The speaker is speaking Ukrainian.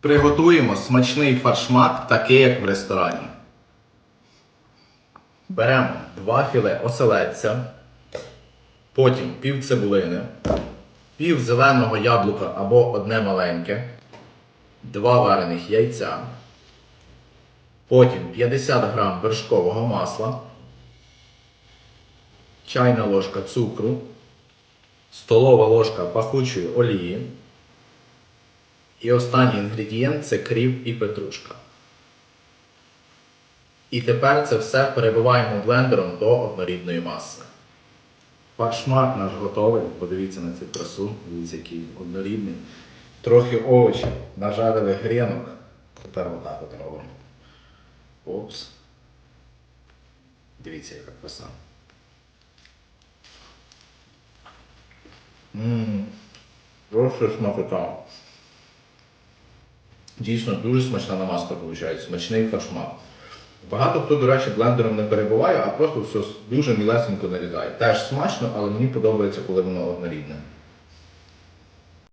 Приготуємо смачний фаршмак, такий як в ресторані. Беремо два філе оселедця, потім пів цибулини, пів зеленого яблука або одне маленьке, два варених яйця, потім 50 грам вершкового масла, чайна ложка цукру, столова ложка пахучої олії. І останній інгредієнт це кріп і петрушка. І тепер це все перебиваємо блендером до однорідної маси. Фаршмак наш готовий. Подивіться на цю красу, дивіться, який однорідний. Трохи овочів, нажарили грінок. Тепер отак от робимо. Опс. Дивіться, яка краса. Ммм. Просто смакота. Дійсно дуже смачна намазка виходить, смачний фаршмак. Багато хто, до речі, блендером не перебуває, а просто все дуже мілесенько нарізає. Теж смачно, але мені подобається, коли воно однорідне.